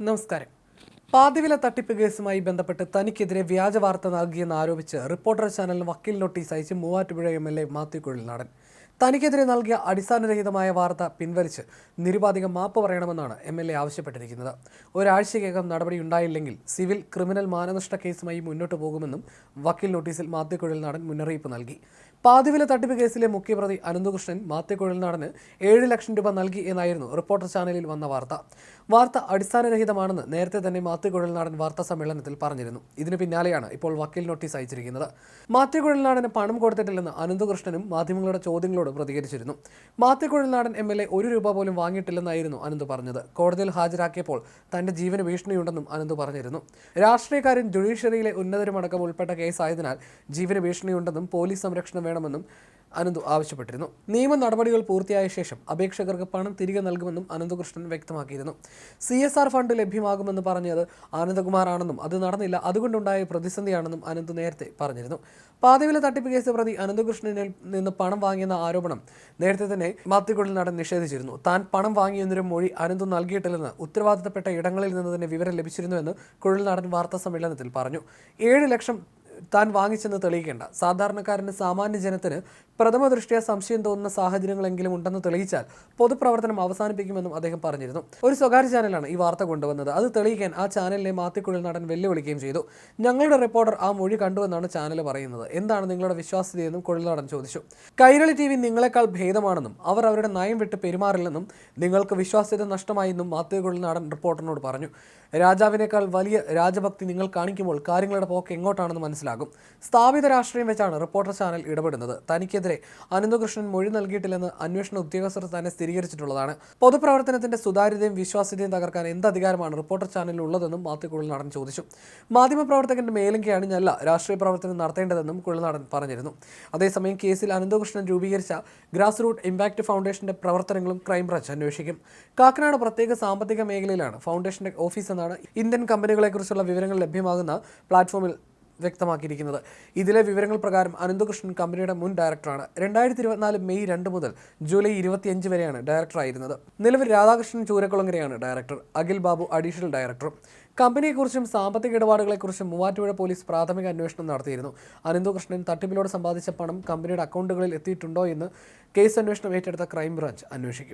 നമസ്കാരം. പാതിവില തട്ടിപ്പ് കേസുമായി ബന്ധപ്പെട്ട് തനിക്കെതിരെ വ്യാജ വാർത്ത നൽകിയെന്ന് ആരോപിച്ച് റിപ്പോർട്ടർ ചാനലിന് വക്കീൽ നോട്ടീസ് അയച്ച് Muvattupuzha M L A Mathew Kuzhalnadan. തനിക്കെതിരെ നൽകിയ അടിസ്ഥാനരഹിതമായ വാർത്ത പിൻവലിച്ച് നിരുപാധികം മാപ്പ് പറയണമെന്നാണ് എം എൽ എ ആവശ്യപ്പെട്ടിരിക്കുന്നത്. ഒരാഴ്ചയ്ക്കകം നടപടി ഉണ്ടായില്ലെങ്കിൽ സിവിൽ ക്രിമിനൽ മാനനഷ്ട കേസുമായി മുന്നോട്ട് പോകുമെന്നും വക്കീൽ നോട്ടീസിൽ മാത്യു നാടൻ മുന്നറിയിപ്പ് നൽകി. പാതിവില തട്ടിപ്പ് കേസിലെ മുഖ്യപ്രതി അനന്തകൃഷ്ണൻ മാത്യു നാടന് ഏഴ് ലക്ഷം രൂപ നൽകി എന്നായിരുന്നു റിപ്പോർട്ടർ ചാനലിൽ വന്ന വാർത്ത. വാർത്ത അടിസ്ഥാനരഹിതമാണെന്ന് നേരത്തെ തന്നെ മാത്യു നാടൻ വാർത്താ സമ്മേളനത്തിൽ പറഞ്ഞിരുന്നു. ഇതിന് പിന്നാലെയാണ് ഇപ്പോൾ വക്കീൽ നോട്ടീസ് അയച്ചിരിക്കുന്നത്. മാത്യു നാടന് പണം കൊടുത്തിട്ടില്ലെന്ന് അനന്തകൃഷ്ണനും മാധ്യമങ്ങളുടെ ചോദ്യങ്ങളോട് പ്രതികരിച്ചിരുന്നു. Mathew Kuzhalnadan M L A ഒരു രൂപ പോലും വാങ്ങിയിട്ടില്ലെന്നായിരുന്നു അനന്ത് പറഞ്ഞത്. കോടതിയിൽ ഹാജരാക്കിയപ്പോൾ തന്റെ ജീവന് ഭീഷണിയുണ്ടെന്നും അനന്ത് പറഞ്ഞിരുന്നു. രാഷ്ട്രീയക്കാരും ജുഡീഷ്യറിയിലെ ഉന്നതരുമടക്കം ഉൾപ്പെട്ട കേസായതിനാൽ ജീവന് ഭീഷണിയുണ്ടെന്നും പോലീസ് സംരക്ഷണം വേണമെന്നും അനന്തു ആവശ്യപ്പെട്ടിരുന്നു. നിയമ നടപടികൾ പൂർത്തിയായ ശേഷം അപേക്ഷകർക്ക് പണം തിരികെ നൽകുമെന്നും അനന്തകൃഷ്ണൻ വ്യക്തമാക്കിയിരുന്നു. സി എസ് ആർ ഫണ്ട് ലഭ്യമാകുമെന്ന് പറഞ്ഞത് ആനന്ദകുമാറാണെന്നും അത് നടന്നില്ല അതുകൊണ്ടുണ്ടായ പ്രതിസന്ധിയാണെന്നും അനന്ത് നേരത്തെ പറഞ്ഞിരുന്നു. പാതിവില തട്ടിപ്പ് കേസ് പ്രതി അനന്തകൃഷ്ണനിൽ നിന്ന് പണം വാങ്ങിയെന്ന ആരോപണം നേരത്തെ തന്നെ മാത്തിക്കുള്ളിൽ നടൻ നിഷേധിച്ചിരുന്നു. താൻ പണം വാങ്ങിയെന്നൊരു മൊഴി അനന്തു നൽകിയിട്ടില്ലെന്ന് ഉത്തരവാദിത്തപ്പെട്ട ഇടങ്ങളിൽ നിന്ന് തന്നെ വിവരം ലഭിച്ചിരുന്നുവെന്ന് കുഴൽനാടൻ വാർത്താ സമ്മേളനത്തിൽ പറഞ്ഞു. ഏഴ് ലക്ഷം താൻ വാങ്ങിച്ചെന്ന് തെളിയിക്കേണ്ട. സാധാരണക്കാരന് സാമാന്യ ജനത്തിന് പ്രഥമ ദൃഷ്ടിയ സംശയം തോന്നുന്ന സാഹചര്യങ്ങളെങ്കിലും ഉണ്ടെന്ന് തെളിയിച്ചാൽ പൊതുപ്രവർത്തനം അവസാനിപ്പിക്കുമെന്നും അദ്ദേഹം പറഞ്ഞിരുന്നു. ഒരു സ്വകാര്യ ചാനലാണ് ഈ വാർത്ത കൊണ്ടുവന്നത്. അത് തെളിയിക്കാൻ ആ ചാനലിനെ മാത്തിക്കുഴൽ നടൻ വെല്ലുവിളിക്കുകയും ചെയ്തു. ഞങ്ങളുടെ റിപ്പോർട്ടർ ആ മൊഴി കണ്ടുവെന്നാണ് ചാനൽ പറയുന്നത്. എന്താണ് നിങ്ങളുടെ വിശ്വാസ്യതയെന്നും കുഴൽനാടൻ ചോദിച്ചു. കൈരളി ടി വി നിങ്ങളെക്കാൾ ഭേദമാണെന്നും അവർ അവരുടെ നയം വിട്ട് പെരുമാറില്ലെന്നും നിങ്ങൾക്ക് വിശ്വാസ്യത നഷ്ടമായെന്നും മാത്തിക്കുഴൽ നടൻ റിപ്പോർട്ടറിനോട് പറഞ്ഞു. രാജാവിനേക്കാൾ വലിയ രാജഭക്തി നിങ്ങൾ കാണിക്കുമ്പോൾ കാര്യങ്ങളുടെ പോക്ക് എങ്ങോട്ടാണെന്ന് മനസ്സിലാകും. സ്ഥാപിത രാഷ്ട്രീയം വെച്ചാണ് റിപ്പോർട്ടർ ചാനൽ ഇടപെടുന്നത്. തനിക്കെതിരെ അനന്തകൃഷ്ണൻ മൊഴി നൽകിയിട്ടില്ലെന്ന് അന്വേഷണ ഉദ്യോഗസ്ഥർ തന്നെ സ്ഥിരീകരിച്ചിട്ടുള്ളതാണ്. പൊതുപ്രവർത്തനത്തിന്റെ സുതാര്യതയും വിശ്വാസ്യതയും തകർക്കാൻ എന്ത് അധികാരമാണ് റിപ്പോർട്ടർ ചാനലിൽ ഉള്ളതെന്നും മാത്യു കുഴൽനാടൻ ചോദിച്ചു. മാധ്യമപ്രവർത്തകന്റെ മേലങ്കയാണ് അണിഞ്ഞല്ല രാഷ്ട്രീയ പ്രവർത്തനം നടത്തേണ്ടതെന്നും കുഴൽനാടൻ പറഞ്ഞിരുന്നു. അതേസമയം കേസിൽ അനന്തകൃഷ്ണൻ രൂപീകരിച്ച ഗ്രാസ് റൂട്ട് ഇമ്പാക്ട് ഫൗണ്ടേഷന്റെ പ്രവർത്തനങ്ങളും ക്രൈംബ്രാഞ്ച് അന്വേഷിക്കും. കാക്കനാട് പ്രത്യേക സാമ്പത്തിക മേഖലയിലാണ് ഫൗണ്ടേഷന്റെ ഓഫീസ് എന്നാണ് ഇന്ത്യൻ കമ്പനികളെക്കുറിച്ചുള്ള വിവരങ്ങൾ ലഭ്യമാകുന്ന പ്ലാറ്റ്ഫോമിൽ വ്യക്തമാക്കിയിരിക്കുന്നത്. ഇതിലെ വിവരങ്ങൾ പ്രകാരം അനന്തകൃഷ്ണൻ കമ്പനിയുടെ മുൻ ഡയറക്ടറാണ്. രണ്ടായിരത്തി ഇരുപത്തിനാല് മെയ് രണ്ട് മുതൽ ജൂലൈ ഇരുപത്തിയഞ്ച് വരെയാണ് ഡയറക്ടറായിരുന്നത്. നിലവിൽ രാധാകൃഷ്ണൻ ചൂരക്കുളങ്ങരയാണ് ഡയറക്ടർ. അഖിൽ ബാബു അഡീഷണൽ ഡയറക്ടറും. കമ്പനിയെക്കുറിച്ചും സാമ്പത്തിക ഇടപാടുകളെക്കുറിച്ചും മൂവാറ്റുപുഴ പോലീസ് പ്രാഥമിക അന്വേഷണം നടത്തിയിരുന്നു. അനന്തകൃഷ്ണൻ തട്ടിപ്പിലൂടെ സമ്പാദിച്ച പണം കമ്പനിയുടെ അക്കൗണ്ടുകളിൽ എത്തിയിട്ടുണ്ടോ എന്ന് കേസ് അന്വേഷണം ഏറ്റെടുത്ത ക്രൈംബ്രാഞ്ച് അന്വേഷിക്കും.